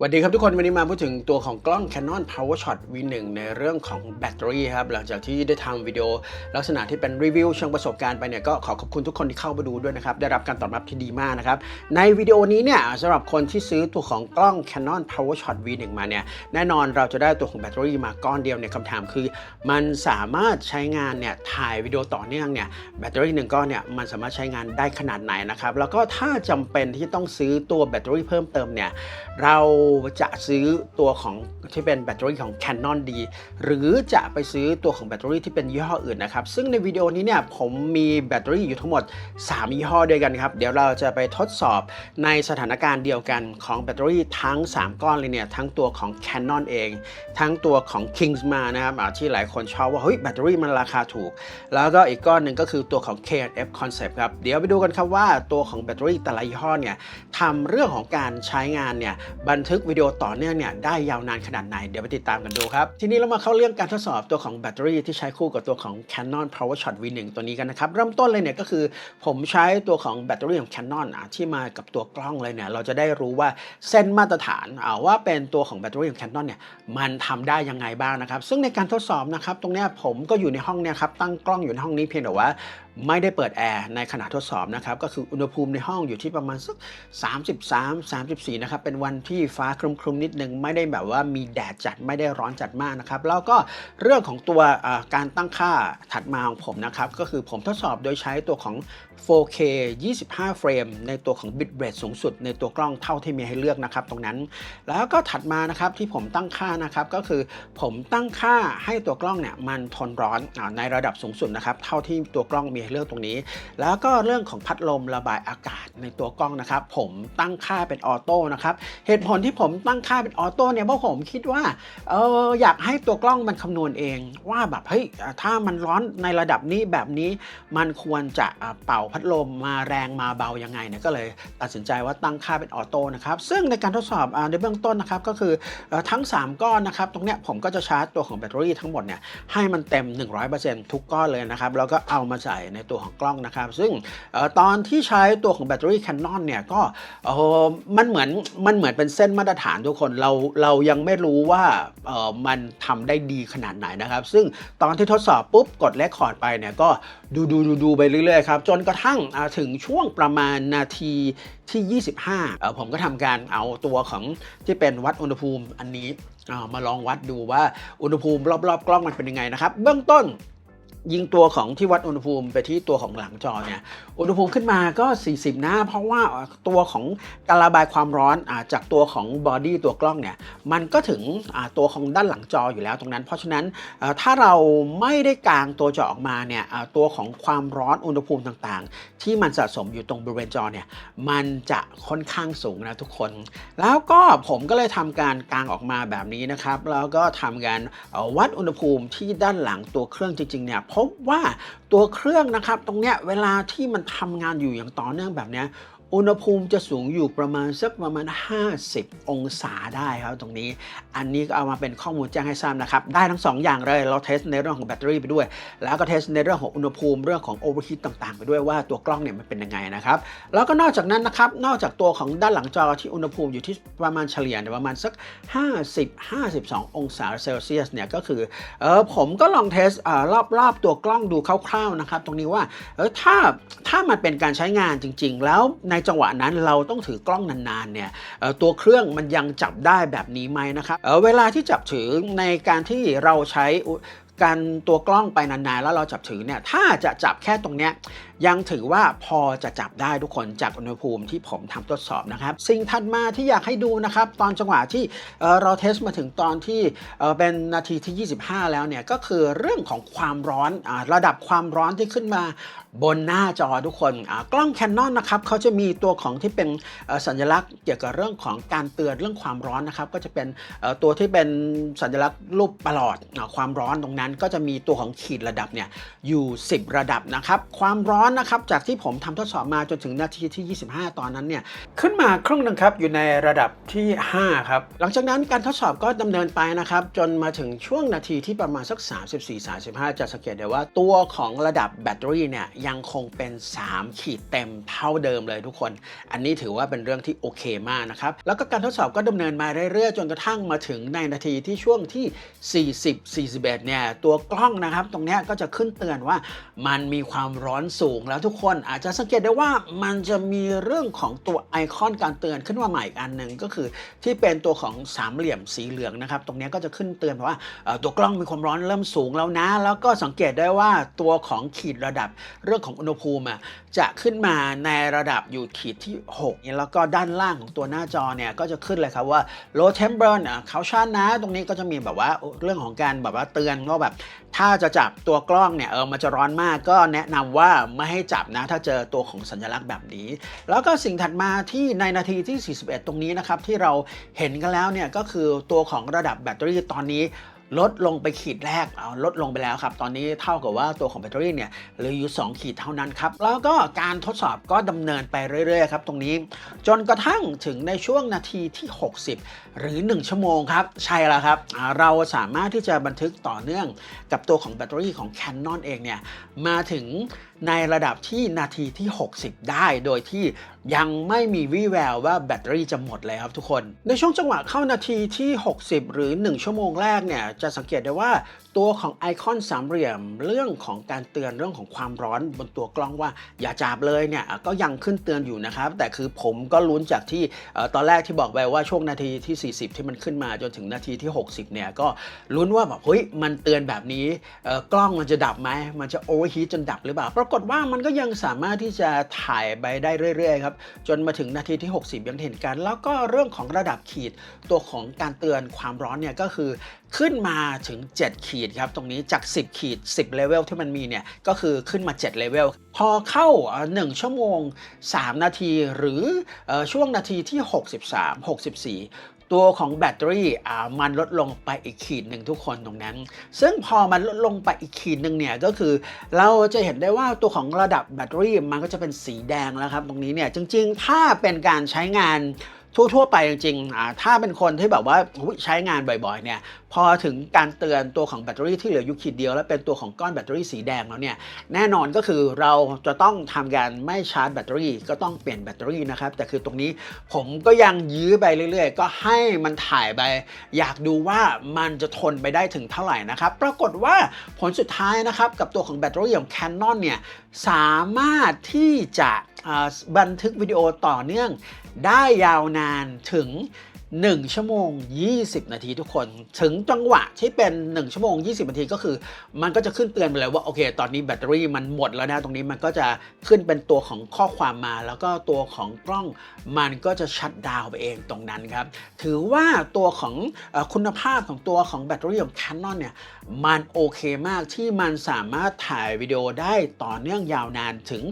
สวัสดีครับทุกคนวันนี้มาพูดถึงตัวของกล้อง Canon PowerShot V1 ในเรื่องของแบตเตอรี่ครับหลังจากที่ได้ทำวิดีโอลักษณะที่เป็นรีวิวเชิงประสบการณ์ไปเนี่ยก็ขอขอบคุณทุกคนที่เข้ามาดูด้วยนะครับ ได้รับการตอบรับที่ดีมากนะครับ ในวิดีโอนี้เนี่ยสำหรับคนที่ซื้อตัวของกล้อง Canon PowerShot V1 มาเนี่ยแน่นอนเราจะได้ตัวของแบตเตอรี่มาก้อนเดียวเนี่ยคำถามคือ มันสามารถใช้งานเนี่ยถ่ายวิดีโอต่อเนื่องเนี่ยแบตเตอรี่หนึ่งก้อนเนี่ยมันสามารถใช้งานได้ขนาดไหนนะครับแล้วก็ถ้าจำเป็นที่ต้องซื้อตัวแบตเตอรี่เพิ่มเติมเนี่ยเราจะซื้อตัวของที่เป็นแบตเตอรี่ของ Canon ดี หรือจะไปซื้อตัวของแบตเตอรี่ที่เป็นยี่ห้ออื่นนะครับ ซึ่งในวิดีโอนี้เนี่ยผมมีแบตเตอรี่อยู่ทั้งหมด 3 ยี่ห้อด้วยกันครับ เดี๋ยวเราจะไปทดสอบในสถานการณ์เดียวกันของแบตเตอรี่ทั้ง 3 ก้อนเลยเนี่ย ทั้งตัวของ Canon เอง ทั้งตัวของ Kingsma นะครับที่หลายคนชอบว่าเฮ้ยแบตเตอรี่มันราคาถูก แล้วก็อีกก้อนหนึ่งก็คือตัวของ K&F Concept ครับ เดี๋ยวไปดูกันครับว่าตัวของแบตเตอรี่แต่ละยี่ห้อเนี่ยทำเรื่องของการใช้งานเนี่ยบันทึกวิดีโอต่อเนื่องเนี่ยได้ยาวนานขนาดไหนเดี๋ยวไปติดตามกันดูครับ ทีนี้เรามาเข้าเรื่องการทดสอบตัวของแบตเตอรี่ที่ใช้คู่กับตัวของ Canon PowerShot V1 ตัวนี้กันนะครับเริ่มต้นเลยเนี่ยก็คือผมใช้ตัวของแบตเตอรี่ของ Canon อะที่มากับตัวกล้องเลยเนี่ยเราจะได้รู้ว่าเส้นมาตรฐานอ่าว่าเป็นตัวของแบตเตอรี่ของ Canon เนี่ยมันทำได้ยังไงบ้างนะครับ ซึ่งในการทดสอบนะครับตรงเนี้ยผมก็อยู่ในห้องเนี่ยครับตั้งกล้องอยู่ในห้องนี้เพียงแต่ว่า ไม่ได้เปิดแอร์ในขณะทดสอบนะครับก็คืออุณหภูมิในห้องอยู่ที่ประมาณสัก 33 34 นะครับ เป็นวันที่ฟ้าครึมๆนิดนึง ไม่ได้แบบว่ามีแดดจัดไม่ได้ร้อนจัดมากนะครับ แล้วก็เรื่องของตัวการตั้งค่าถัดมาของผมนะครับ ก็คือผมทดสอบโดยใช้ตัวของ 4K 25 เฟรม ในตัวของ bit rate สูงสุด ในตัวกล้องเท่าที่มีให้เลือกนะครับตรงนั้น แล้วก็ถัดมานะครับที่ผมตั้งค่านะครับก็คือผมตั้งค่าให้ตัวกล้องเนี่ยมันทนร้อนอในระดับสูงสุดนะครับเท่าที่ตัวกล้องมีให้เลือกตรงนี้ แล้วก็เรื่องของพัดลมระบายอากาศในตัวกล้องนะครับ ผมตั้งค่าเป็นออโต้นะครับเหตุผลที่ผมตั้งค่าเป็นออโต้เนี่ยเพราะผมคิดว่าเอออยากให้ตัวกล้องมันคำนวณเอง ว่าแบบเฮ้ยถ้ามันร้อนในระดับนี้แบบนี้มันควรจะเป่าพัดลมมาแรงมาเบายังไงเนี่ยก็เลยตัดสินใจว่าตั้งค่าเป็นออโต้นะครับซึ่งในการทดสอบในเบื้องต้นนะครับก็คือทั้ง 3 ก้อนนะครับตรงเนี้ยผมก็จะชาร์จตัวของแบตเตอรี่ทั้งหมดเนี่ยให้มันเต็ม 100%ทุกก้อนเลยนะครับแล้วก็เอามาใส่ในตัวของกล้องนะครับซึ่งตอนที่ใช้ตัวของแบตเตอรี่ Canon เนี่ยก็มันเหมือนมันเหมือนเป็นเส้นมาตรฐานทุกคนเราเรายังไม่รู้ว่ามันทำได้ดีขนาดไหนนะครับ ซึ่งตอนที่ทดสอบปุ๊บกดเลคคอร์ดไปเนี่ยก็ดูดูดูดูไปเรื่อยๆครับจนกระทั่งถึงช่วงประมาณนาทีที่ 25่ผมก็ทำการเอาตัวของที่เป็นวัดอุณหภูมิอันนี้มาลองวัดดูว่าอุณหภูมิรอบๆ กล้องมันเป็นยังไงนะครับ เบื้องต้น ยิงตัวของที่วัดอุณหภูมิไปที่ตัวของหลังจอเนี่ยอุณหภูมิขึ้นมาก็ 40 นะ เพราะว่าตัวของการระบายความร้อนอจากตัวของบอดี้ตัวกล้องเนี่ยมันก็ถึงตัวของด้านหลังจออยู่แล้วตรงนั้น เพราะฉะนั้นถ้าเราไม่ได้กางตัวจอออกมาเนี่ยตัวของความร้อนอุณหภูมิต่างๆ ที่มันสะสมอยู่ตรงบริเวณจอเนี่ยมันจะค่อนข้างสูงนะทุกคน แล้วก็ผมก็เลยทำการกางออกมาแบบนี้นะครับแล้วก็ทำการวัดอุณหภูมิที่ด้านหลังตัวเครื่องจริงๆเนี่ยพบว่าตัวเครื่องนะครับ ตรงเนี้ยเวลาที่มันทำงานอยู่อย่างต่อเนื่องแบบเนี้ย อุณหภูมิจะสูงอยู่ประมาณสักประมาณ 50 องศาได้ครับตรงนี้ อันนี้ก็เอามาเป็นข้อมูลแจ้งให้ทราบนะครับ ได้ทั้ง 2 อย่างเลย เราเทสในเรื่องของแบตเตอรี่ไปด้วย แล้วก็เทสในเรื่องของอุณหภูมิเรื่องของโอเวอร์ฮีทต่าง ๆ ไปด้วยว่าตัวกล้องเนี่ยมันเป็นยังไงนะครับ แล้วก็นอกจากนั้นนะครับ นอกจากตัวของด้านหลังจอที่อุณหภูมิอยู่ที่ประมาณเฉลี่ยเนี่ยประมาณสัก 50-52 องศาเซลเซียสเนี่ยก็คือเออผมก็ลองเทสเอ่อรอบๆตัวกล้องดูคร่าวๆนะครับตรงนี้ว่าเออถ้าถ้ามันเป็นการใช้งานจริง ๆ แล้วในจังหวะนั้นเราต้องถือกล้องนานๆเนี่ยตัวเครื่องมันยังจับได้แบบนี้ไหมนะครับเเวลาที่จับถือในการที่เราใช้การตัวกล้องไปนานๆ แล้วเราจับถือเนี่ยถ้าจะจับแค่ตรงเนี้ย ยังถือว่าพอจะจับได้ทุกคนจากอุณหภูมิที่ผมทำทดสอบนะครับ สิ่งถัดมาที่อยากให้ดูนะครับ ตอนจังหวะที่เเราเทสมาถึงตอนที่เเป็นนาทีที่ 25 แล้วเนี่ยก็คือเรื่องของความร้อนอระดับความร้อนที่ขึ้นมาบนหน้าจอทุกคนกล้อง Canon นะครับเขาจะมีตัวของที่เป็นสัญลักษณ์เกี่ยวกับเรื่องของการเตือนเรื่องความร้อนนะครับ ก็จะเป็นตัวที่เป็นสัญลักษณ์รูปประหลอดความร้อนตรงนั้น ก็จะมีตัวของขีดระดับเนี่ยอยู่ 10 ระดับนะครับ ความร้อนอนนะครับจากที่ผมทำทดสอบมาจนถึงนาทีที่ 25 ตอนนั้นเนี่ยขึ้นมาครึ่งหนึงครับอยู่ในระดับที่ 5 ครับ หลังจากนั้นการทดสอบก็ดำเนินไปนะครับจนมาถึงช่วงนาทีที่ประมาณสัก 34-35 จะสังเกตได้ว่าตัวของระดับแบตเตอรี่เนี่ยยังคงเป็น 3 ขีดเต็มเท่าเดิมเลยทุกคน อันนี้ถือว่าเป็นเรื่องที่โอเคมากนะครับแล้วก็การทดสอบก็ดำเนินมาเรื่อยๆ จนกระทั่งมาถึงในนาทีที่ช่วงที่ 40 41เนี่ยตัวกล้องนะครับตรงนี้ก็จะขึ้นเตือนว่ามันมีความร้อนสูงแล้วทุกคนอาจจะสังเกตได้ว่ามันจะมีเรื่องของตัวไอคอนการเตือนขึ้นมาใหม่อีกอันหนึ่งก็คือที่เป็นตัวของสามเหลี่ยมสีเหลืองนะครับ ตรงนี้ก็จะขึ้นเตือนว่าเอ่อตัวกล้องมีความร้อนเริ่มสูงแล้วนะ แล้วก็สังเกตได้ว่าตัวของขีดระดับเรื่องของอุณหภูมิจะขึ้นมาในระดับอยู่ขีดที่6แล้วก็ด้านล่างของตัวหน้าจอเนี่ยก็จะขึ้นเลยครับว่า low temperature เขาชันนะ ตรงนี้ก็จะมีแบบว่าเรื่องของการแบบว่าเตือนว่าแบบถ้าจะจับตัวกล้องเนี่ยเออมันจะร้อนมากก็แนะนำว่าไม่ให้จับนะ ถ้าเจอตัวของสัญลักษณ์แบบนี้ แล้วก็สิ่งถัดมาที่ในนาทีที่ 41 ตรงนี้นะครับที่เราเห็นกันแล้วเนี่ยก็คือตัวของระดับแบตเตอรี่ตอนนี้ ลดลงไปขีดแรกเอาลดลงไปแล้วครับ ตอนนี้เท่ากับว่าตัวของแบตเตอรี่เนี่ยเหลืออยู่ 2 ขีดเท่านั้นครับ แล้วก็การทดสอบก็ดำเนินไปเรื่อยๆครับตรงนี้ จนกระทั่งถึงในช่วงนาทีที่ 60 หรือ 1 ชั่วโมงครับ ใช่แล้วครับ เราสามารถที่จะบันทึกต่อเนื่องกับตัวของแบตเตอรี่ของ Canon เองเนี่ยมาถึง ในระดับที่นาทีที่ 60 ได้โดยที่ยังไม่มีวี่แววว่าแบตเตอรี่จะหมดเลยครับทุกคน ในช่วงจังหวะเข้านาทีที่ 60 หรือ 1 ชั่วโมงแรกเนี่ยจะสังเกตได้ว่าตัวของไอคอนสามเหลี่ยมเรื่องของการเตือนเรื่องของความร้อนบนตัวกล้องว่าอย่าจับเลยเนี่ยก็ยังขึ้นเตือนอยู่นะครับ แต่คือผมก็ลุ้นจากที่ตอนแรกที่บอกไปว่าช่วงนาทีที่ 40 ที่มันขึ้นมาจนถึงนาทีที่ 60 เนี่ยก็ลุ้นว่าแบบเฮ้ยมันเตือนแบบนี้กล้องมันจะดับไหมมันจะโอเวอร์ฮีทจนดับหรือเปล่าปรากฏว่ามันก็ยังสามารถที่จะถ่ายไปได้เรื่อยๆครับจนมาถึงนาทีที่ 60 ยังเห็นกัน แล้วก็เรื่องของระดับขีดตัวของการเตือนความร้อนเนี่ยก็คือขึ้นมาถึง 7 ขีดครับตรงนี้จาก 10 ขีด 10เลเวลที่มันมีเนี่ยก็คือขึ้นมา 7เลเวลพอเข้า 1 ชั่วโมง 3 นาทีหรือช่วงนาทีที่ 63 64 ตัวของแบตเตอรี่อ่ามันลดลงไปอีกขีดหนึ่งทุกคนตรงนั้น ซึ่งพอมันลดลงไปอีกขีดหนึ่งเนี่ยก็คือ เราจะเห็นได้ว่าตัวของระดับแบตเตอรี่มันก็จะเป็นสีแดงแล้วครับตรงนี้เนี่ยจริง ๆ ถ้าเป็นการใช้งาน ทั่วๆไปจริงๆ ถ้าเป็นคนที่แบบว่าใช้งานบ่อยๆ เนี่ย พอถึงการเตือนตัวของแบตเตอรี่ที่เหลืออยู่ขีดเดียว แล้วเป็นตัวของก้อนแบตเตอรี่สีแดงแล้วเนี่ย แน่นอนก็คือเราจะต้องทำการไม่ชาร์จแบตเตอรี่ก็ต้องเปลี่ยนแบตเตอรี่นะครับ แต่คือตรงนี้ผมก็ยังยื้อไปเรื่อยๆ ก็ให้มันถ่ายไป อยากดูว่ามันจะทนไปได้ถึงเท่าไหร่นะครับ ปรากฏว่าผลสุดท้ายนะครับกับตัวของแบตเตอรี่ของ Canon เนี่ยสามารถที่จะ บันทึกวิดีโอต่อเนื่องได้ยาวนานถึง 1 ชั่วโมง 20 นาทีทุกคน ถึงจังหวะที่เป็น 1 ชั่วโมง 20 นาทีก็คือ มันก็จะขึ้นเตือนไปเลยว่า โอเค ตอนนี้แบตเตอรี่มันหมดแล้วนะ ตรงนี้มันก็จะขึ้นเป็นตัวของข้อความมา แล้วก็ตัวของกล้องมันก็จะชัดดาวไปเองตรงนั้นครับ ถือว่าตัวของอคุณภาพของตัวของแบตเตอรี่ของ Canon เนี่ยมันโอเคมากที่มันสามารถถ่ายวิดีโอได้ต่อเนื่องยาวนานถึง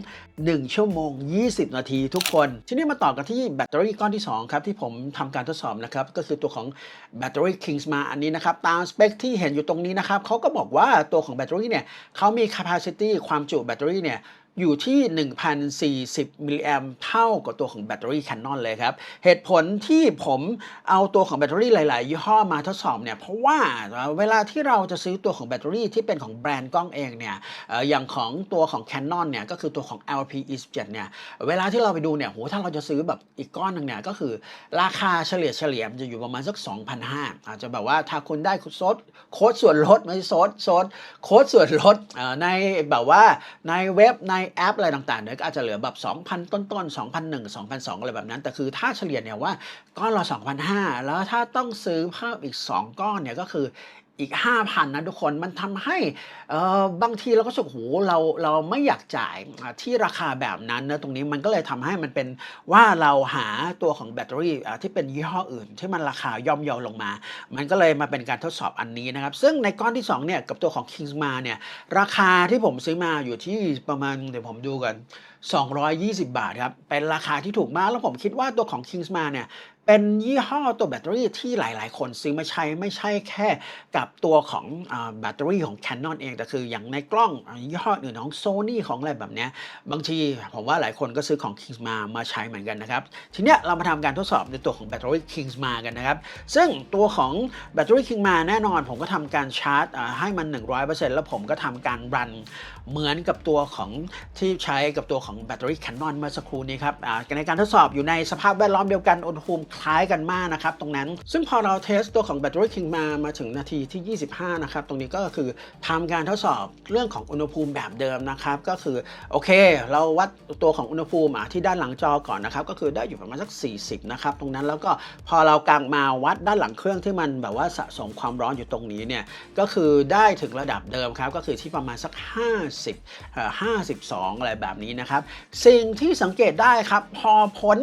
1 ชั่วโมง 20 นาทีทุกคน ทีนี้มาต่อกันที่แบตเตอรี่ก้อนที่ 2 ครับ ที่ผมทำการทดสอบนะครับ ก็คือตัวของแบตเตอรี่ Kingsma อันนี้นะครับ ตามสเปคที่เห็นอยู่ตรงนี้นะครับเขาก็บอกว่าตัวของแบตเตอรี่เนี่ยเขามี capacity ความจุแบตเตอรี่เนี่ย อยู่ที่ 1,040 มิลลิแอมเท่ากับตัวของแบตเตอรี่ Canon เลยครับ เหตุผลที่ผมเอาตัวของแบตเตอรี่หลาย ๆ ยี่ห้อมาทดสอบเนี่ยเพราะว่าเวลาที่เราจะซื้อตัวของแบตเตอรี่ที่เป็นของแบรนด์กล้องเองเนี่ยอย่างของตัวของ Canon เนี่ยก็คือตัวของ LP E17 เนี่ยเวลาที่เราไปดูเนี่ยโหถ้าเราจะซื้อแบบอีกก้อนหนึ่งเนี่ยก็คือราคาเฉลี่ยเฉลี่ยมันจะอยู่ประมาณสัก 2,500 อาจจะแบบว่าถ้าคุณได้โค้ดโค้ดส่วนลดไม่ใช่โซดโซดโค้ดส่วนลดในแบบว่าในเว็บในแอปอะไรต่างๆเนี่ยก็อาจจะเหลือแบบ 2,000 ต้นๆ2,001 2,002อะไรแบบนั้น แต่คือถ้าเฉลี่ยเนี่ยว่าก้อนละ2,500 แล้วถ้าต้องซื้อเพิ่มอีก 2 ก้อนเนี่ยก็คือ อีก 5,000นะทุกคนมันทำให้บางทีเราก็สึกโหเราเราไม่อยากจ่ายที่ราคาแบบนั้นนะตรงนี้มันก็เลยทำให้มันเป็นว่าเราหาตัวของแบตเตอรี่ที่เป็นยี่ห้ออื่น ที่มันราคาย่อมเยาลงมา มันก็เลยมาเป็นการทดสอบอันนี้นะครับ ซึ่งในก้อนที่2เนี่ยกับตัวของ Kingsma เนี่ยราคาที่ผมซื้อมาอยู่ที่ประมาณเดี๋ยวผมดูกัน 220 บาทครับเป็นราคาที่ถูกมากแล้วผมคิดว่าตัวของ Kingsma เนี่ย เป็นยี่ห้อตัวแบตเตอรี่ที่หลาย ๆ คนซื้อมาใช้ไม่ใช่แค่กับตัวของแบตเตอรี่ของ Canon เองแต่คืออย่างในกล้องยี่ห้ออื่นของ Sony ของอะไรแบบเนี้ยบางทีผมว่าหลายคนก็ซื้อของ Kings มามาใช้เหมือนกันนะครับ ทีเนี้ยเรามาทำการทดสอบในตัวของแบตเตอรี่ Kings มากันนะครับ ซึ่งตัวของแบตเตอรี่ King มาแน่นอนผมก็ทำการชาร์จให้มัน 100%แล้วผมก็ทำการรันเหมือนกับตัวของที่ใช้กับตัวของแบตเตอรี่ Canon เมื่อสักครู่นี้ครับในการทดสอบอยู่ในสภาพแวดล้อมเดียวกันอุณหภูมิคล้ายกันมากนะครับตรงนั้น ซึ่งพอเราเทสตัวของแบตเตอรี่ King มามาถึงนาทีที่ 25 นะครับ ตรงนี้ก็คือทำการทดสอบเรื่องของอุณหภูมิแบบเดิมนะครับ ก็คือโอเค เราวัดตัวของอุณหภูมิที่ด้านหลังจอก่อนนะครับ ก็คือได้อยู่ประมาณสัก 40 นะครับ ตรงนั้นแล้วก็พอเรากางมาวัดด้านหลังเครื่องที่มันแบบว่าสะสมความร้อนอยู่ตรงนี้เนี่ยก็คือได้ถึงระดับเดิมครับ ก็คือที่ประมาณสัก 50 52 อะไรแบบนี้นะครับ สิ่งที่สังเกตได้ครับพอพ้น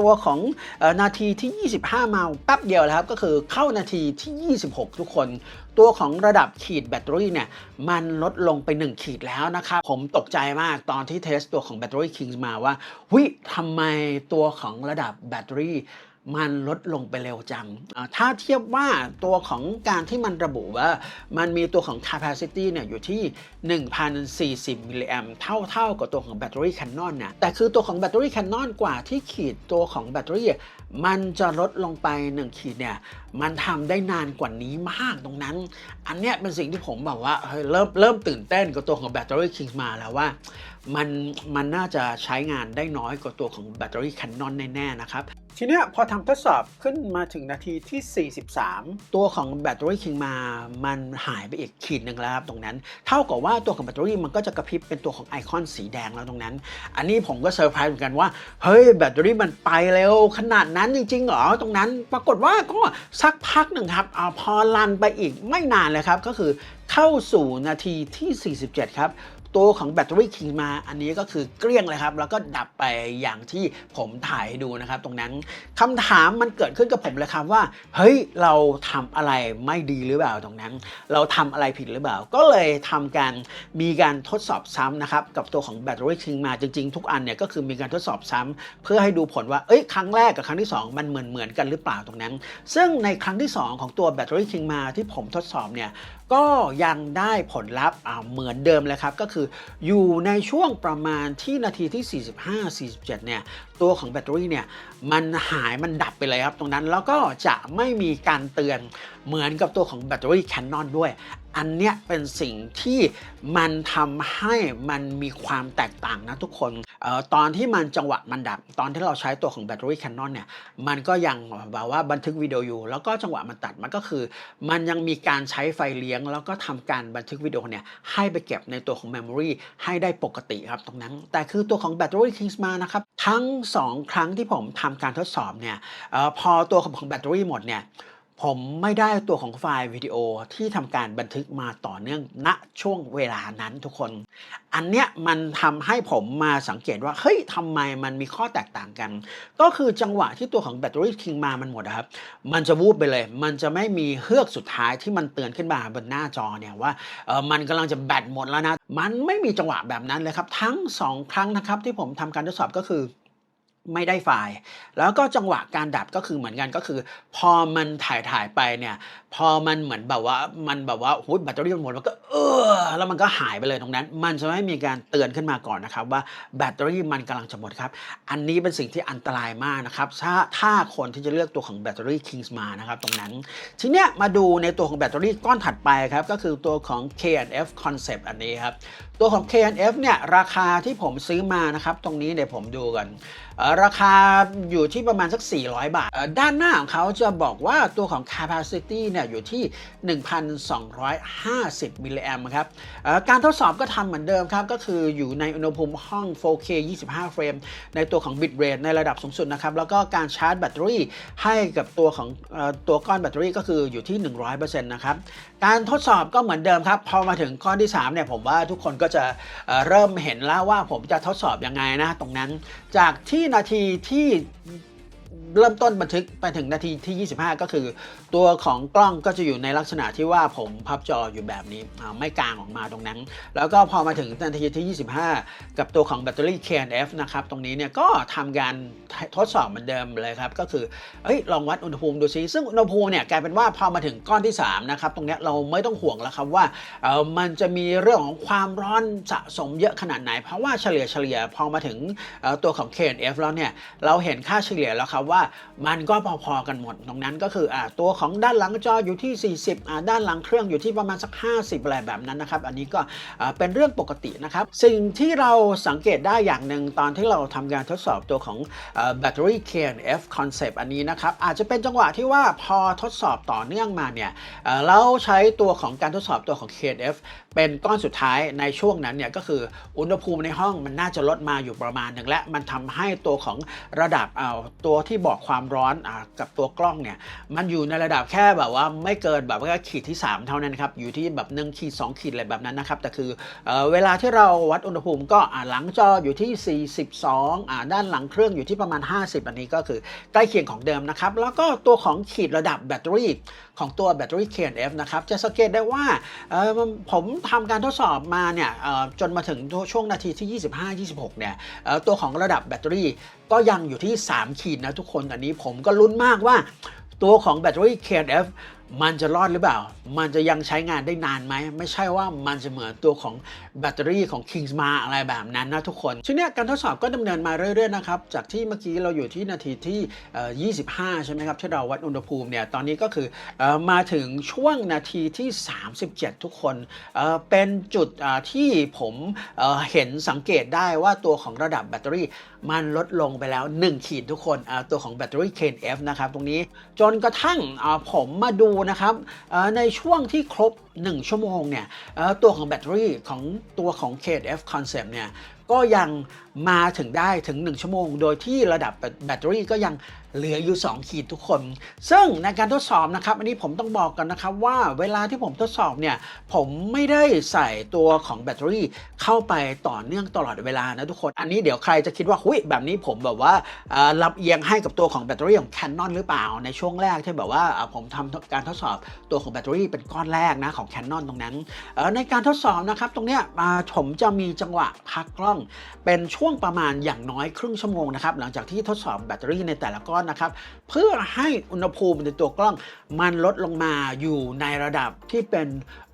ตัวของนาทีที่ 25 เมาแป๊บเดียวแล้วครับ ก็คือเข้านาทีที่ 26 ทุกคน ตัวของระดับขีดแบตเตอรี่เนี่ย มันลดลงไป 1 ขีดแล้วนะครับ ผมตกใจมากตอนที่เทสตัวของแบตเตอรี่คิงมาว่าวิทำไมตัวของระดับแบตเตอรี่ มันลดลงไปเร็วจัง ถ้าเทียบว่าตัวของการที่มันระบุว่า มันมีตัวของ capacity เนี่ยอยู่ที่ 1,040 มิลลิแอมเท่าเท่ากับตัวของแบตเตอรี่ Canon นะแต่คือตัวของแบตเตอรี่ Canon กว่าที่ขีดตัวของแบตเตอรี่มันจะลดลงไป 1 ขีดเนี่ย มันทำได้นานกว่านี้มากตรงนั้น อันเนี้ยเป็นสิ่งที่ผมแบบว่าเฮ้ยเริ่มเริ่มตื่นเต้นกับตัวของแบตเตอรี่ King มาแล้วว่า มันมันน่าจะใช้งานได้น้อยกว่าตัวของแบตเตอรี่ Canon แน่ๆนะครับ ทีเนี้ยพอทำทดสอบขึ้นมาถึงนาทีที่ 43 ตัวของแบตเตอรี่ King มา มันหายไปอีกขีดหนึ่งแล้วครับตรงนั้น เท่ากับว่าตัวของแบตเตอรี่มันก็จะกระพริบเป็นตัวของไอคอนสีแดงแล้วตรงนั้น อันนี้ผมก็เซอร์ไพรส์เหมือนกันว่า เฮ้ยแบตเตอรี่มันไปเร็วขนาดนั้นจริงๆเหรอตรงนั้น ปรากฏว่าก็สักพักหนึ่งครับอาพอลันไปอีกไม่นานเลยครับ ก็คือเข้าสู่นาทีที่ 47 ครับ ตัวของแบตเตอรี่คิงมา อันนี้ก็คือเกลี้ยงเลยครับ แล้วก็ดับไปอย่างที่ผมถ่ายให้ดูนะครับ ตรงนั้นคำถามมันเกิดขึ้นกับผมเลยครับว่า เฮ้ย เราทำอะไรไม่ดีหรือเปล่าตรงนั้น เราทำอะไรผิดหรือเปล่า ก็เลยทำการมีการทดสอบซ้ำนะครับ กับตัวของแบตเตอรี่คิงมาจริง ๆ ทุกอันเนี่ยก็คือมีการทดสอบซ้ำเพื่อให้ดูผลว่าเอ้ยครั้งแรกกับครั้งที่ 2 มันเหมือนเหมือนกันหรือเปล่าตรงนั้น ซึ่งในครั้งที่ 2 ของตัวแบตเตอรี่คิงมาที่ผมทดสอบเนี่ย ก็ยังได้ผลลัพธ์เหมือนเดิมเลยครับ ก็คืออยู่ในช่วงประมาณที่นาทีที่ 45-47 เนี่ย ตัวของแบตเตอรี่เนี่ยมันหายมันดับไปเลยครับตรงนั้นแล้วก็จะไม่มีการเตือนเหมือนกับตัวของแบตเตอรี่ Canon ด้วย อันเนี้ยเป็นสิ่งที่มันทำให้มันมีความแตกต่างนะทุกคนเออตอนที่มันจังหวะมันดับ ตอนที่เราใช้ตัวของแบตเตอรี่ Canon เนี่ยมันก็ยังแบบว่าบันทึกวิดีโออยู่ แล้วก็จังหวะมันตัดมันก็คือ มันยังมีการใช้ไฟเลี้ยง แล้วก็ทำการบันทึกวิดีโอเนี่ยให้ไปเก็บในตัวของ Memory ให้ได้ปกติครับตรงนั้น แต่คือตัวของแบตเตอรี่ Kings มานะครับทั้ง2ครั้งที่ผมทำการทดสอบเนี่ยออพอตัวของแบตเตอรี่หมดเนี่ยผมไม่ได้ตัวของไฟล์วิดีโอที่ทำการบันทึกมาต่อเนื่องณช่วงเวลานั้นทุกคน อันเนี้ยมันทำให้ผมมาสังเกตว่า เฮ้ยทำไมมันมีข้อแตกต่างกัน ก็คือจังหวะที่ตัวของแบตเตอรี่คิงมามันหมดครับ มันจะวูบไปเลย มันจะไม่มีเฮือกสุดท้ายที่มันเตือนขึ้นมาบนหน้าจอเนี่ยว่าเออมันกำลังจะแบตหมดแล้วนะ มันไม่มีจังหวะแบบนั้นเลยครับ ทั้ง 2 ครั้งนะครับที่ผมทำการทดสอบก็คือ ไม่ได้ไฟล์ แล้วก็จังหวะการดับก็คือเหมือนกันก็คือ พอมันถ่ายถ่ายไปเนี่ย พอมันเหมือนแบบว่ามันแบบว่าหูยแบตเตอรี่มันหมดมันก็เออแล้วมันก็หายไปเลยตรงนั้น มันจะไม่มีการเตือนขึ้นมาก่อนนะครับ ว่าแบตเตอรี่มันกำลังจะหมดครับ อันนี้เป็นสิ่งที่อันตรายมากนะครับ ถ้าถ้าคนที่จะเลือกตัวของแบตเตอรี่ Kings มานะครับตรงนั้น ทีเนี้ยมาดูในตัวของแบตเตอรี่ก้อนถัดไปครับก็คือตัวของ K&F Concept อันนี้ครับ ตัวของ KNF เนี่ยราคาที่ผมซื้อมานะครับ ตรงนี้เดี๋ยวผมดูกันเอ่อราคาอยู่ที่ประมาณสัก 400 บาท ด้านหน้าของเขาจะบอกว่าตัวของ capacity เนี่ยอยู่ที่ 1,250 มิลลิแอมครับ การทดสอบก็ทำเหมือนเดิมครับ ก็คืออยู่ในอุณหภูมิห้อง 4K 25 เฟรม ในตัวของ bit rate ในระดับสูงสุดนะครับ แล้วก็การชาร์จแบตเตอรี่ให้กับตัวของตัวก้อนแบตเตอรี่ก็คืออยู่ที่ 100%นะครับ การทดสอบก็เหมือนเดิมครับ พอมาถึงข้อที่ 3 เนี่ยผมว่าทุกคนก็จะเเริ่มเห็นแล้วว่าผมจะทดสอบยังไงนะตรงนั้น จากที่นาทีที่ เริ่มต้นบันทึกไปถึงนาทีที่ 25 ก็คือ ตัวของกล้องก็จะอยู่ในลักษณะที่ว่าผมพับจออยู่แบบนี้ไม่กลางออกมาตรงนั้น แล้วก็พอมาถึงนาทีที่ 25 กับตัวของแบตเตอรี่ KNF นะครับ ตรงนี้เนี่ยก็ทำการทดสอบเหมือนเดิมเลยครับ ก็คือเอ้ยลองวัดอุณหภูมิดูซิ ซึ่งอุณหภูมิเนี่ยกลายเป็นว่าพอมาถึงก้อนที่ 3 นะครับ ตรงนี้เราไม่ต้องห่วงแล้วครับว่าเออมันจะมีเรื่องของความร้อนสะสมเยอะขนาดไหน เพราะว่าเฉลี่ยเฉลี่ยพอมาถึงตัวของ KNF แล้วเนี่ยเราเห็นค่าเฉลี่ยแล้วครับว่ามันก็พอๆกันหมดตรงนั้นก็คืออ่าตัวของด้านหลังจออยู่ที่ 40อ่าด้านหลังเครื่องอยู่ที่ประมาณสัก 50อะไรแบบนั้นนะครับ อันนี้ก็อ่าเป็นเรื่องปกตินะครับ สิ่งที่เราสังเกตได้อย่างหนึ่งตอนที่เราทำการทดสอบตัวของแบตเตอรี่ KNF concept อันนี้นะครับ อาจจะเป็นจังหวะที่ว่าพอทดสอบต่อเนื่องมาเนี่ยเอ่อเราใช้ตัวของการทดสอบตัวของ KNF เป็นก้อนสุดท้ายในช่วงนั้นเนี่ยก็คืออุณหภูมิในห้องมันน่าจะลดมาอยู่ประมาณหนึ่งและมันทำให้ตัวของระดับเอาตัวที่บอกความร้อนอากับตัวกล้องเนี่ยมันอยู่ในระดับแค่แบบว่าไม่เกินแบบว่าขีดที่ 3 เท่านั้นครับอยู่ที่แบบ1ขีด2ขีดอะไรแบบนั้นนะครับแต่คือเออเวลาที่เราวัดอุณหภูมิก็อ่าหลังจออยู่ที่ 42อ่าด้านหลังเครื่องอยู่ที่ประมาณ 50 อันนี้ก็คือใกล้เคียงของเดิมนะครับแล้วก็ตัวของขีดระดับแบตเตอรี่ของตัวแบตเตอรี่ KNF นะครับจะสังเกตได้ว่าผมทำการทดสอบมาเนี่ยจนมาถึงช่วงนาทีที่ 25-26 เนี่ยเอ่อตัวของระดับแบตเตอรี่ก็ยังอยู่ที่ 3 ขีดนะทุกคนอันนี้ผมก็ลุ้นมากว่าตัวของแบตเตอรี่ KNF มันจะรอดหรือเปล่า มันจะยังใช้งานได้นานไหม ไม่ใช่ว่ามันจะเหมือนตัวของแบตเตอรี่ของ Kingsma อะไรแบบนั้นนะทุกคนทีเนี้การทดสอบก็ดำเนินมาเรื่อยๆนะครับ จากที่เมื่อกี้เราอยู่ที่นาทีที่ 25 ใช่ไหมครับ ที่เราวัดอุณหภูมิเนี่ย ตอนนี้ก็คือออมาถึงช่วงนาทีที่ 37 ทุกคนเเป็นจุดที่ผมเเห็นสังเกตได้ว่าตัวของระดับแบตเตอรี่มันลดลงไปแล้ว 1 ขีดทุกคนตัวของแบตเตอรี่ KF นะครับตรงนี้จนกระทั่งผมมาดูนะครับในช่วงที่ครบ 1 ชั่วโมงเนี่ยตัวของแบตเตอรี่ของตัวของ KF Concept เนี่ยก็ยัง มาถึงได้ถึง 1 ชั่วโมง โดยที่ระดับแบตเตอรี่ก็ยังเหลืออยู่ 2 ขีดทุกคน ซึ่งในการทดสอบนะครับ อันนี้ผมต้องบอกกันนะครับว่าเวลาที่ผมทดสอบเนี่ย ผมไม่ได้ใส่ตัวของแบตเตอรี่เข้าไปต่อเนื่องตลอดเวลานะทุกคน อันนี้เดี๋ยวใครจะคิดว่าหุยแบบนี้ผมแบบว่ารับเอียงให้กับตัวของแบตเตอรี่ของ Canon หรือเปล่า ในช่วงแรกที่แบบว่าผมทำการทดสอบตัวของแบตเตอรี่เป็นก้อนแรกนะของ Canon ตรงนั้นเอ่อในการทดสอบนะครับตรงเนี้ยผมจะมีจังหวะพักกล้องเป็นช่วงประมาณอย่างน้อยครึ่งชั่วโมงนะครับหลังจากที่ทดสอบแบตเตอรี่ในแต่ละก้อนนะครับเพื่อให้อุณหภูมิในตัวกล้องมันลดลงมาอยู่ในระดับที่เป็น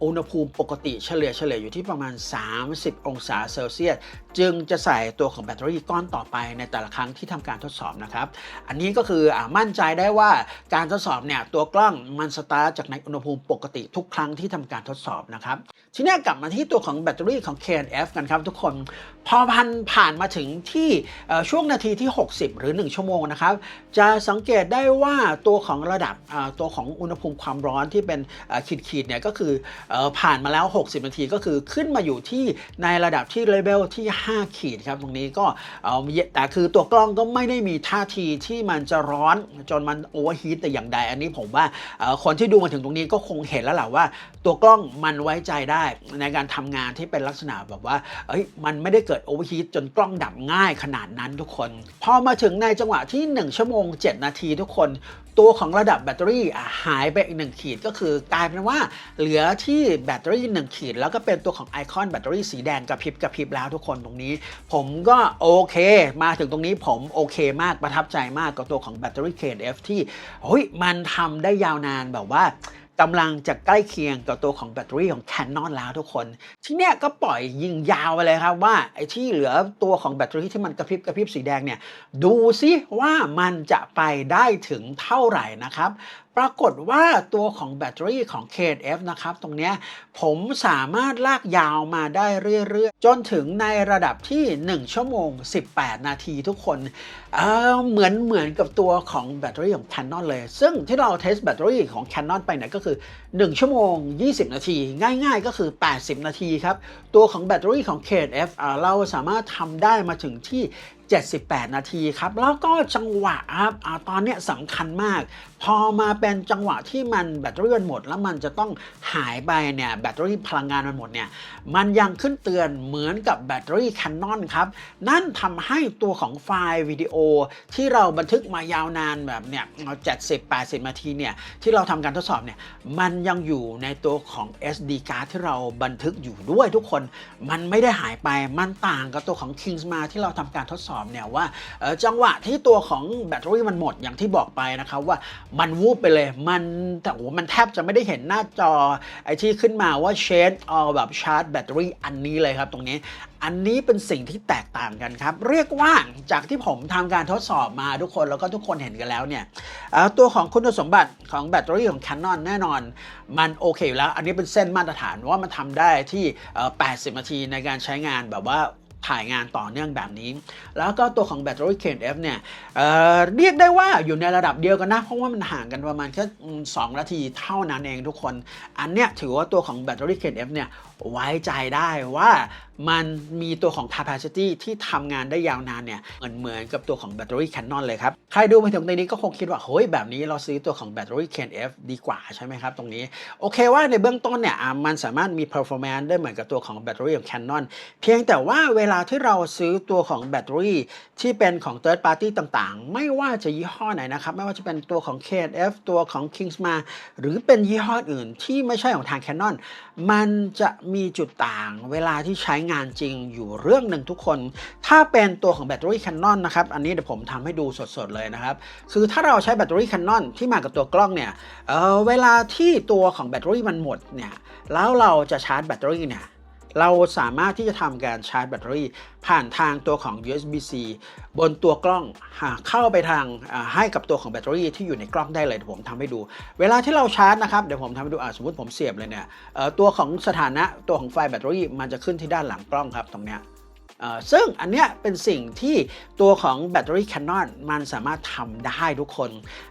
อุณหภูมิปกติเฉลี่ยเฉลี่ยอยู่ที่ประมาณ 30 องศาเซลเซียส จึงจะใส่ตัวของแบตเตอรี่ก้อนต่อไปในแต่ละครั้งที่ทำการทดสอบนะครับ อันนี้ก็คืออมั่นใจได้ว่าการทดสอบเนี่ยตัวกล้องมันสตาร์ทจากในอุณหภูมิปกติทุกครั้งที่ทำการทดสอบนะครับ ทีนี้กลับมาที่ตัวของแบตเตอรี่ของ KNF กันครับทุกคนพอพันผ่านมาถึงที่ช่วงนาทีที่ 60 หรือ 1 ชั่วโมงนะครับ จะสังเกตได้ว่าตัวของระดับตัวของอุณหภูมิความร้อนที่เป็นขีดขีดเนี่ยก็คือเอ่อผ่านมาแล้ว 60 นาทีก็คือขึ้นมาอยู่ที่ในระดับที่เลเวลที่5 ขีดครับตรงนี้ก็เอ่อแต่คือตัวกล้องก็ไม่ได้มีท่าทีที่มันจะร้อนจนมันโอเวอร์ฮีทแต่อย่างใด อันนี้ผมว่าคนที่ดูมาถึงตรงนี้ก็คงเห็นแล้วแหละว่า ตัวกล้องมันไว้ใจได้ในการทำงานที่เป็นลักษณะแบบว่าเอ้ยมันไม่ได้เกิดโอเวอร์ฮีทจนกล้องดับง่ายขนาดนั้นทุกคน พอมาถึงในจังหวะที่ 1 ชั่วโมง 7 นาทีทุกคน ตัวของระดับแบตเตอรี่หายไปอีกหนึ่งขีดก็คือกลายเป็นว่าเหลือที่แบตเตอรี่ 1 ขีด แล้วก็เป็นตัวของไอคอนแบตเตอรี่สีแดงกระพริบกระพริบแล้วทุกคนตรงนี้ ผมก็โอเค มาถึงตรงนี้ผมโอเคมากประทับใจมากกับตัวของแบตเตอรี่ KNF ที่เฮ้ยมันทำได้ยาวนานแบบว่ากำลังจะใกล้เคียงกับตัวของแบตเตอรี่ของ Canon แล้วทุกคน ทีเนี้ยก็ปล่อยยิงยาวไปเลยครับว่าไอ้ที่เหลือตัวของแบตเตอรี่ที่มันกระพริบกระพริบสีแดงเนี่ย ดูซิว่ามันจะไปได้ถึงเท่าไหร่นะครับ ปรากฏว่าตัวของแบตเตอรี่ของ KF นะครับตรงนี้ผมสามารถลากยาวมาได้เรื่อยๆ จนถึงในระดับที่ 1 ชั่วโมง 18 นาทีทุกคนเเหมือนเหมือนกับตัวของแบตเตอรี่ของ Canon เลย ซึ่งที่เราเทสแบตเตอรี่ของ Canon ไปเนี่ยก็คือ 1 ชั่วโมง 20 นาที ง่ายๆ ก็คือ 80 นาทีครับ ตัวของแบตเตอรี่ของ KNF อ่าเราสามารถทำได้มาถึงที่78 นาทีครับ แล้วก็จังหวะครับอตอนนี้สำคัญมาก พอมาเป็นจังหวะที่มันแบตเตอรี่มันหมด แล้วมันจะต้องหายไปเนี่ยแบตเตอรี่พลังงานมันหมดเนี่ยมันยังขึ้นเตือนเหมือนกับแบตเตอรี่ Canon ครับ นั่นทำให้ตัวของไฟล์วิดีโอที่เราบันทึกมายาวนานแบบเนี่ย70 80นาทีเนี่ยที่เราทำการทดสอบเนี่ยมันยังอยู่ในตัวของ SD card ที่เราบันทึกอยู่ด้วยทุกคนมันไม่ได้หายไปมันต่างกับตัวของ Kingsma ที่เราทำการทดสอบเนี่ยว่าจังหวะที่ตัวของแบตเตอรี่มันหมดอย่างที่บอกไปนะครับว่ามันวูบไปเลย มันแต่โอ้โหมันแทบจะไม่ได้เห็นหน้าจอไอที่ขึ้นมาว่าเชนเอาแบบชาร์จแบตเตอรี่อันนี้เลยครับตรงนี้ อันนี้เป็นสิ่งที่แตกต่างกันครับ เรียกว่าจากที่ผมทำการทดสอบมาทุกคนแล้วก็ทุกคนเห็นกันแล้วเนี่ยตัวของคุณสมบัติของแบตเตอรี่ของ Canon แน่นอน มันโอเคอยู่แล้ว อันนี้เป็นเส้นมาตรฐานว่ามันทำได้ที่ 80 นาทีในการใช้งานแบบว่า ถ่ายงานต่อเนื่องแบบนี้ แล้วก็ตัวของแบตเตอรี่เคนเนี่ยเเรียกได้ว่าอยู่ในระดับเดียวกันนะ เพราะว่ามันห่างกันประมาณแค่สองนาทีเท่านั้นเองทุกคน อันเนี้ยถือว่าตัวของแบตเตอรี่ KNF เนี่ยไว้ใจได้ว่ามันมีตัวของ capacity ที่ทำงานได้ยาวนานเนี่ยเหมือนเหมือนกับตัวของแบตเตอรี่ Canon เลยครับ ใครดูมาถึงตรงนี้ก็คงคิดว่า เฮ้ย แบบนี้เราซื้อตัวของแบตเตอรี่ KNF ดีกว่าใช่ไหมครับ ตรงนี้ โอเคว่าในเบื้องต้นเนี่ยมันสามารถมี performance ได้เหมือนกับตัวของแบตเตอรี่ของ Canon เพียงแต่ว่าเวลาที่เราซื้อตัวของแบตเตอรี่ที่เป็นของ third party ต่างๆ ไม่ว่าจะยี่ห้อไหนนะครับ ไม่ว่าจะเป็นตัวของ KNF ตัวของ Kingsma หรือเป็นยี่ห้ออื่นที่ไม่ใช่ของทาง Canon มันจะมีจุดต่างเวลาที่ใช้งานจริงอยู่เรื่องหนึ่งทุกคน ถ้าเป็นตัวของแบตเตอรี่ Canon นะครับ อันนี้เดี๋ยวผมทำให้ดูสดๆเลยนะครับ คือถ้าเราใช้แบตเตอรี่ Canon ที่มากับตัวกล้องเนี่ยเออเวลาที่ตัวของแบตเตอรี่มันหมดเนี่ย แล้วเราจะชาร์จแบตเตอรี่เนี่ย เราสามารถที่จะทำการชาร์จแบตเตอรี่ ผ่านทางตัวของ USB-C บนตัวกล้องหาเข้าไปทางให้กับตัวของแบตเตอรี่ที่อยู่ในกล้องได้เลยเดี๋ยวผมทำให้ดู เวลาที่เราชาร์จนะครับเดี๋ยวผมทำให้ดูสมมติผมเสียบเลยเนี่ยตัวของสถานะตัวของไฟแบตเตอรี่มันจะขึ้นที่ด้านหลังกล้องครับตรงเนี้ย ซึ่งอันเนี้ยเป็นสิ่งที่ตัวของแบตเตอรี่ Canon มันสามารถทำได้ทุกคน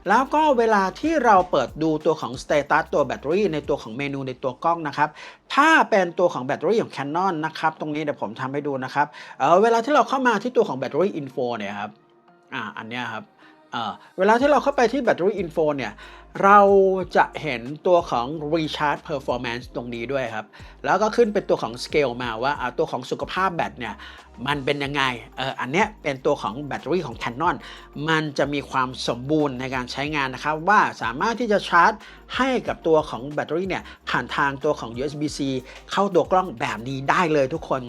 แล้วก็เวลาที่เราเปิดดูตัวของ Status ตัวแบตเตอรี่ในตัวของเมนูในตัวกล้องนะครับ ถ้าเป็นตัวของแบตเตอรี่ของ Canon นะครับ ตรงนี้เดี๋ยวผมทำให้ดูนะครับเเวลาที่เราเข้ามาที่ตัวของแบตเตอรี่ Info เนี่ยครับ อ่า อันเนี้ยครับเเวลาที่เราเข้าไปที่ Battery Info เนี่ย เราจะเห็นตัวของ Recharge Performance ตรงนี้ด้วยครับ แล้วก็ขึ้นเป็นตัวของ Scale มาว่าอ่าตัวของสุขภาพแบตเนี่ย มันเป็นยังไงเอออันเนี้ยเป็นตัวของแบตเตอรี่ของ Canon มันจะมีความสมบูรณ์ในการใช้งานนะครับ ว่าสามารถที่จะชาร์จให้กับตัวของแบตเตอรี่เนี่ยผ่านทางตัวของ USB-C เข้าตัวกล้องแบบนี้ได้เลยทุกคน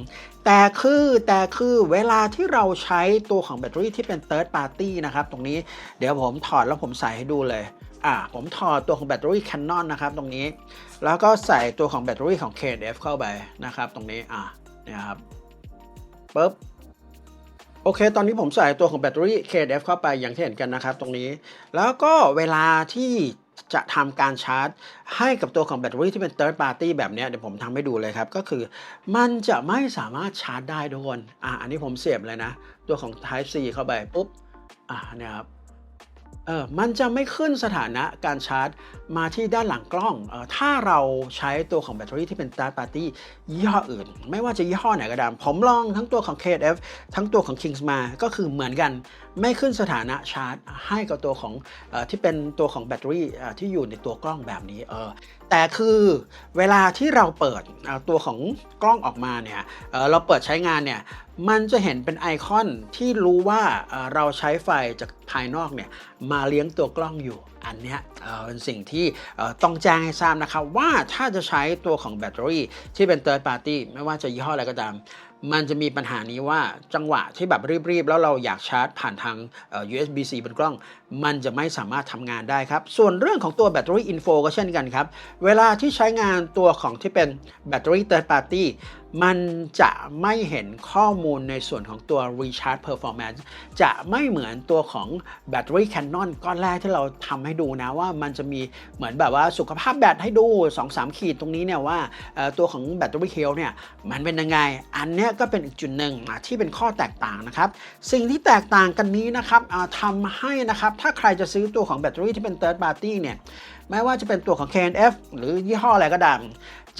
แต่คือแต่คือเวลาที่เราใช้ตัวของแบตเตอรี่ที่เป็น third party นะครับ ตรงนี้เดี๋ยวผมถอดแล้วผมใส่ให้ดูเลย อ่าผมถอดตัวของแบตเตอรี่ Canon นะครับตรงนี้ แล้วก็ใส่ตัวของแบตเตอรี่ของ KNF เข้าไปนะครับตรงนี้อ่าเนี่ยครับปึ๊บโอเค ตอนนี้ผมใส่ตัวของแบตเตอรี่ KNF เข้าไปอย่างที่เห็นกันนะครับตรงนี้ แล้วก็เวลาที่จะทำการชาร์จ ให้กับตัวของแบตเตอรี่ที่เป็น third party แบบนี้เดี๋ยวผมทำให้ดูเลยครับ ก็คือมันจะไม่สามารถชาร์จได้ทุกคนอ่าอันนี้ผมเสียบเลยนะ ตัวของ Type C เข้าไปปุ๊บอ่าเนี่ยครับ เออมันจะไม่ขึ้นสถานะการชาร์จมาที่ด้านหลังกล้องเออถ้าเราใช้ตัวของแบตเตอรี่ที่เป็น third party ยี่ห้ออื่น ไม่ว่าจะยี่ห้อไหนก็ตามผมลองทั้งตัวของ KF ทั้งตัวของ Kings มาก็คือเหมือนกัน ไม่ขึ้นสถานะชาร์จ ให้กับตัวของอที่เป็นตัวของแบตเตอรี่ที่อยู่ในตัวกล้องแบบนี้เออแต่คือเวลาที่เราเปิดตัวของกล้องออกมาเนี่ยเเราเปิดใช้งานเนี่ยมันจะเห็นเป็นไอคอนที่รู้ว่าเเราใช้ไฟจากภายนอกเนี่ยมาเลี้ยงตัวกล้องอยู่อันนี้เเป็นสิ่งที่ต้องแจ้งให้ทราบนะครับว่าถ้าจะใช้ตัวของแบตเตอรี่ที่เป็น third party ไม่ว่าจะยี่ห้ออะไรก็ตาม มันจะมีปัญหานี้ว่าจังหวะที่แบบรีบๆ แล้วเราอยากชาร์จผ่านทาง USB-C บนกล้อง มันจะไม่สามารถทำงานได้ครับ ส่วนเรื่องของตัวแบตเตอรี่อินโฟก็เช่นกันครับ เวลาที่ใช้งานตัวของที่เป็นแบตเตอรี่ third party มันจะไม่เห็นข้อมูลในส่วนของตัว recharge performance จะไม่เหมือนตัวของแบตเตอรี่ Canon ก้อนแรกที่เราทำให้ดูนะว่ามันจะมีเหมือนแบบว่าสุขภาพแบตให้ดู 2-3 ขีดตรงนี้เนี่ยว่าตัวของแบตเตอรี่เฮลเนี่ยมันเป็นยังไง อันนี้ก็เป็นอีกจุดหนึ่งที่เป็นข้อแตกต่างนะครับ สิ่งที่แตกต่างกันนี้นะครับทำให้นะครับถ้าใครจะซื้อตัวของแบตเตอรี่ที่เป็น third party เนี่ยไม่ว่าจะเป็นตัวของ KNF หรือยี่ห้ออะไรก็ตาม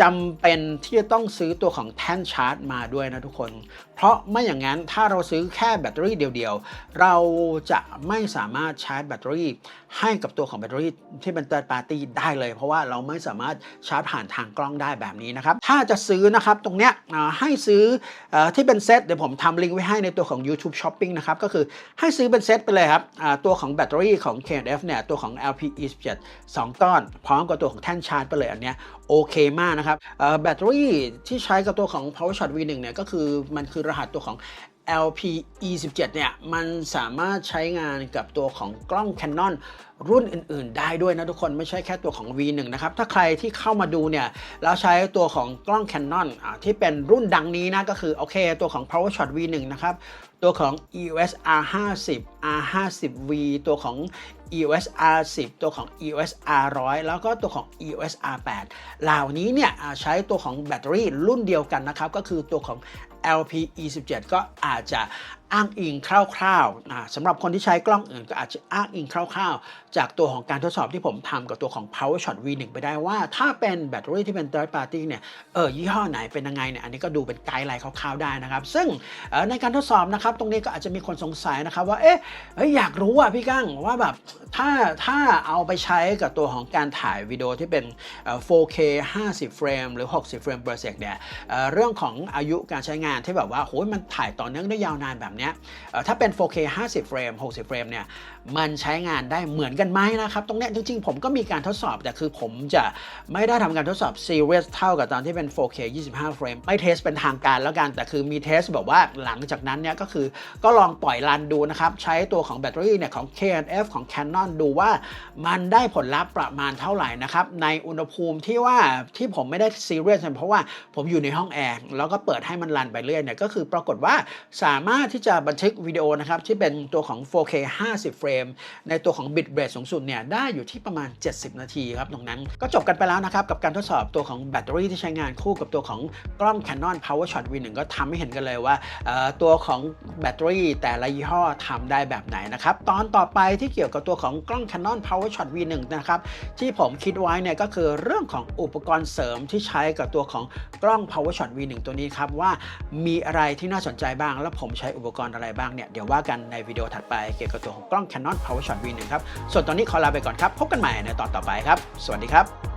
จำเป็นที่จะต้องซื้อตัวของแท่นชาร์จมาด้วยนะทุกคนเพราะไม่อย่างนั้นถ้าเราซื้อแค่แบตเตอรี่เดียวๆ เราจะไม่สามารถชาร์จแบตเตอรี่ ให้กับตัวของแบตเตอรี่ที่เป็น third party ได้เลย เพราะว่าเราไม่สามารถชาร์จผ่านทางกล้องได้แบบนี้นะครับ ถ้าจะซื้อนะครับตรงเนี้ยให้ซื้ออที่เป็นเซตเดี๋ยวผมทำลิงก์ไว้ให้ในตัวของ YouTube Shopping นะครับ ก็คือให้ซื้อเป็นเซตไปเลยครับตัวของแบตเตอรี่ของ KF เนี่ยตัวของ LPE17 2 ก้อน พร้อมกับตัวของแท่นชาร์จไปเลยอันเนี้ยโอเคมากนะครับแบตเตอรี่ที่ใช้กับตัวของ PowerShot V1 เนี่ยก็คือมันคือรหัสตัวของ LPE17 เนี่ยมันสามารถใช้งานกับตัวของกล้อง Canon รุ่นอื่น ๆ ได้ด้วยนะทุกคนไม่ใช่แค่ตัวของ V1 นะครับ ถ้าใครที่เข้ามาดูเนี่ยแล้วใช้ตัวของกล้อง Canon อ่าที่เป็นรุ่นดังนี้นะ ก็คือ โอเค ตัวของ PowerShot V1 นะครับ ตัวของ EOS R50 R50V ตัวของ EOS R10 ตัวของ EOS R100 แล้วก็ตัวของ EOS R8 เหล่านี้เนี่ยใช้ตัวของแบตเตอรี่รุ่นเดียวกันนะครับ ก็คือตัวของ LPE17 ก็อาจจะ อ้างอิงคร่าวๆสำหรับคนที่ใช้กล้องอื่นก็อาจจะอ้างอิงคร่าวๆ จากตัวของการทดสอบที่ผมทำกับตัวของ PowerShot V1 ไปได้ว่า ถ้าเป็นแบตเตอรี่ที่เป็น third party เนี่ยเออยี่ห้อไหนเป็นยังไงเนี่ยอันนี้ก็ดูเป็นไกด์ไลน์คร่าวๆได้นะครับ ซึ่งออในการทดสอบนะครับตรงนี้ก็อาจจะมีคนสงสัยนะครับว่าเอ๊ะอยากรู้อะพี่กั้งว่าแบบถ้าถ้าเอาไปใช้กับตัวของการถ่ายวิดีโอที่เป็น 4K 50 เฟรมหรือ 60 เฟรม per sec เนี่ยเรื่องของอายุการใช้งานที่แบบว่าโหยมันถ่ายต่อเนื่องได้ยาวนานแบบเนี้ยถ้าเป็น 4K 50 เฟรม 60 เฟรมเนี่ย มันใช้งานได้เหมือนกันไหมนะครับ ตรงนี้จริงๆ ผมก็มีการทดสอบ แต่คือผมจะไม่ได้ทำการทดสอบ serious เท่ากับตอนที่เป็น 4K 25 เฟรม ไม่เทสเป็นทางการแล้วกัน แต่คือมีเทสแบบว่าหลังจากนั้นเนี่ยก็คือก็ลองปล่อยรันดูนะครับ ใช้ตัวของแบตเตอรี่เนี่ยของ KNF ของ Canon ดูว่ามันได้ผลลัพธ์ประมาณเท่าไหร่นะครับ ในอุณหภูมิที่ว่าที่ผมไม่ได้ serious เพราะว่าผมอยู่ในห้องแอร์แล้วก็เปิดให้มันรันไปเรื่อยเนี่ยก็คือปรากฏว่าสามารถที่จะบันทึกวิดีโอนะครับที่เป็นตัวของ 4K 50 เฟรม ในตัวของ bit rate สูงสุดเนี่ยได้อยู่ที่ประมาณ 70 นาทีครับตรงนั้นก็จบกันไปแล้วนะครับกับการทดสอบตัวของแบตเตอรี่ที่ใช้งานคู่กับตัวของกล้อง Canon PowerShot V1 ก็ทำให้เห็นกันเลยว่าตัวของแบตเตอรี่แต่ละยี่ห้อทำได้แบบไหนนะครับตอนต่อไปที่เกี่ยวกับตัวของกล้อง Canon PowerShot V1 นะครับที่ผมคิดไว้เนี่ยก็คือเรื่องของอุปกรณ์เสริมที่ใช้กับตัวของกล้อง PowerShot V1 ตัวนี้ครับว่ามีอะไรที่น่าสนใจบ้าง แล้วผมใช้อุปปกรณ์อะไรบ้างเนี่ย เดี๋ยวว่ากันในวิดีโอถัดไปเกี่ยวกับตัวของกล้อง Canon PowerShot V1 ครับ ส่วนตอนนี้ขอลาไปก่อนครับ พบกันใหม่ในตอนต่อไปครับ สวัสดีครับ